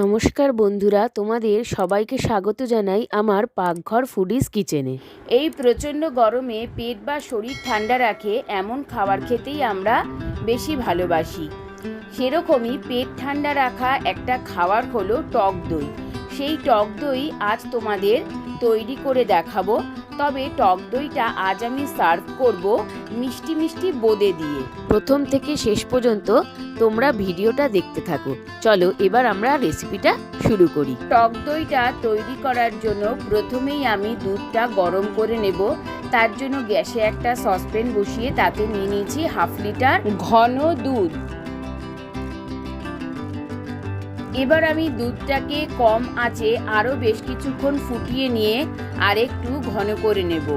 নমস্কার বন্ধুরা, তোমাদের সবাইকে স্বাগত জানাই আমার পাকঘর ফুডিজ কিচেনে এই প্রচণ্ড গরমে পেট বা শরীর ঠান্ডা রাখে এমন খাবার খেতেই আমরা বেশি ভালোবাসি। সেরকমই পেট ঠান্ডা রাখা একটা খাবার হলো টক দই। সেই টক দই আজ তোমাদের তৈরি করে দেখাবো। তবে টক দইটা আজ আমি সার্ভ করব মিষ্টি মিষ্টি বোঁদে দিয়ে। প্রথম থেকে শেষ পর্যন্ত তোমরা ভিডিওটা দেখতে থাকো। চলো এবার আমরা রেসিপিটা শুরু করি। টক দইটা তৈরি করার জন্য প্রথমেই আমি দুধটা গরম করে নেব। তার জন্য গ্যাসে একটা সসপ্যান বসিয়ে তাতে নিয়ে নিয়েছি হাফ লিটার ঘন দুধ। এবার আমি দুধটাকে কম আঁচে আরও বেশ কিছুক্ষণ ফুটিয়ে নিয়ে আরেকটু ঘন করে নেব।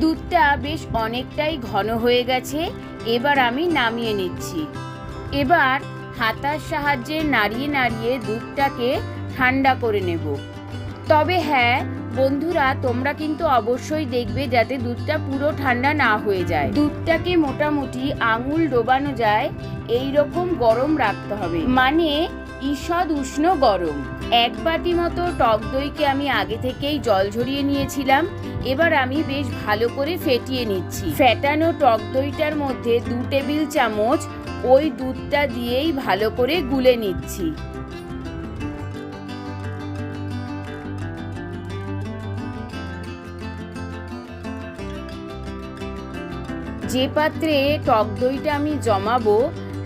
দুধটা বেশ অনেকটাই ঘন হয়ে গেছে, এবার আমি নামিয়ে নিচ্ছি। এবার হাতার সাহায্যে নাড়িয়ে নাড়িয়ে দুধটাকে ঠান্ডা করে নেব। তবে হ্যাঁ বন্ধুরা, তোমরা কিন্তু অবশ্যই দেখবে যাতে দুধটা পুরো ঠান্ডা না হয়ে যায়। দুধটাকে মোটামুটি আঙুল ডোবানো যায়, এই রকম গরম রাখতে হবে। মানে ঈষৎ উষ্ণ গরম। এক বাটি মতো টক দইকে আমি আগে থেকেই জল ঝরিয়ে নিয়েছিলাম। এবার আমি বেশ ভালো করে ফেটিয়ে নিচ্ছি। ফেটানো টক দইটার মধ্যে দু টেবিল চামচ ওই দুধটা দিয়েই ভালো করে গুলে নিচ্ছি। যে পাত্রে টক দইটা আমি জমাবো,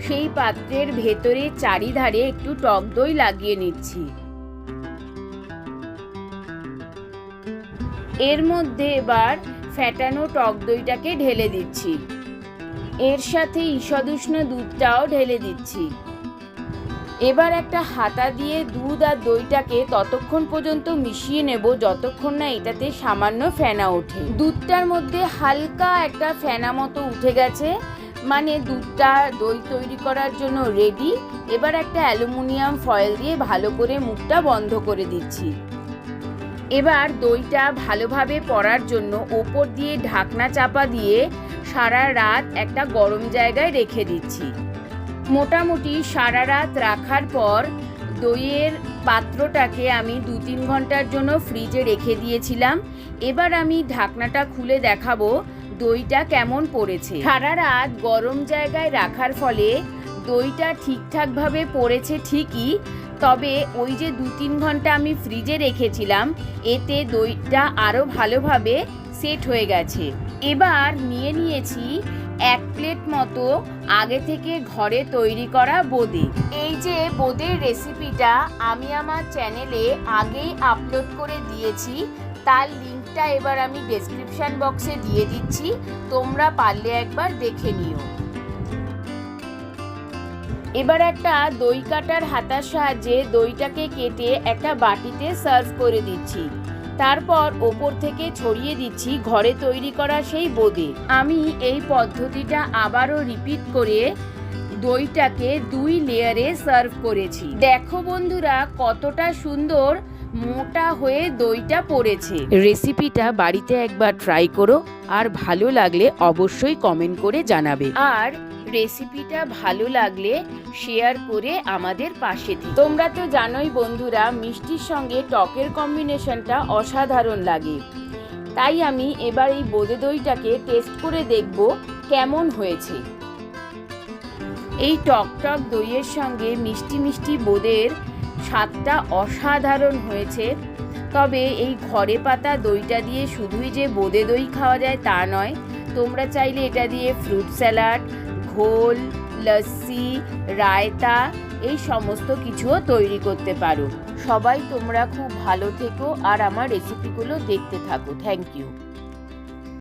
সেই পাত্রের ভেতরে চারিধারে একটু টক দই লাগিয়ে নিচ্ছি। এর মধ্যে এবার ফ্যাটানো টক দইটাকে ঢেলে দিচ্ছি। এর সাথে ঈষদুষ্ণ দুধটাও ঢেলে দিচ্ছি। এবার একটা হাতা দিয়ে দুধ আর দইটাকে ততক্ষণ পর্যন্ত মিশিয়ে নেব, যতক্ষণ না এটাতে সামান্য ফেনা ওঠে। দুধটার মধ্যে হালকা একটা ফেনা মতো উঠে গেছে মানে দুধটা দই তৈরি করার জন্য রেডি এবার একটা অ্যালুমিনিয়াম ফয়েল দিয়ে ভালো করে মুখটা বন্ধ করে দিচ্ছি। এবার দইটা ভালোভাবে পড়ার জন্য ওপর দিয়ে ঢাকনা চাপা দিয়ে সারা রাত একটা গরম জায়গায় রেখে দিচ্ছি। মোটামুটি সারা রাত রাখার পর দইয়ের পাত্রটাকে আমি দু তিন ঘণ্টার জন্য ফ্রিজে রেখে দিয়েছিলাম। এবার আমি ঢাকনাটা খুলে দেখাবো দইটা কেমন পড়েছে। সারা রাত গরম জায়গায় রাখার ফলে দইটা ঠিকঠাকভাবে পড়েছে ঠিকই, তবে ওই যে দু তিন ঘণ্টা আমি ফ্রিজে রেখেছিলাম, এতে দইটা আরও ভালোভাবে সেট হয়ে গেছে। এবার নিয়ে নিয়েছি এক প্লেট মতো আগে থেকে ঘরে তৈরি করা বোঁদে। এই যে বোঁদের রেসিপিটা আমি আমার চ্যানেলে আগেই আপলোড করে দিয়েছি, তার লিঙ্কটা এবার আমি ডেসক্রিপশান বক্সে দিয়ে দিচ্ছি, তোমরা পারলে একবার দেখে নিও। এবার একটা দই কাটার হাতার সাহায্যে দইটাকে কেটে একটা বাটিতে সার্ভ করে দিচ্ছি। তারপর ওপর থেকে ছড়িয়ে দিচ্ছি ঘরে তৈরি করা সেই বোদে। আমি এই পদ্ধতিটা আবারও রিপিট করে দইটাকে দুই লেয়ারে সার্ভ করেছি। দেখো বন্ধুরা কতটা সুন্দর মোটা হয়ে দইটা পড়েছে। রেসিপিটা বাড়িতে একবার ট্রাই করো আর ভালো লাগলে অবশ্যই কমেন্ট করে জানাবে। আর রেসিপিটা ভালো লাগলে শেয়ার করে আমাদের পাশে থেকে। তোমরা তো জানোই বন্ধুরা, মিষ্টির সঙ্গে টকের কম্বিনেশনটা অসাধারণ লাগে। তাই আমি এবার এই বোঁদে দইটাকে টেস্ট করে দেখব কেমন হয়েছে। এই টক টক দইয়ের সঙ্গে মিষ্টি মিষ্টি বোঁদের স্বাদটা অসাধারণ হয়েছে। তবে এই ঘরে পাতা দইটা দিয়ে শুধুই যে বোঁদে দই খাওয়া যায় তা নয়, তোমরা চাইলে এটা দিয়ে ফ্রুট স্যালাড, ঘোল, লস্যি, রায়তা, এই সমস্ত কিছুও তৈরি করতে পারো। সবাই তোমরা খুব ভালো থেকো আর আমার রেসিপিগুলো দেখতে থাকো। Thank you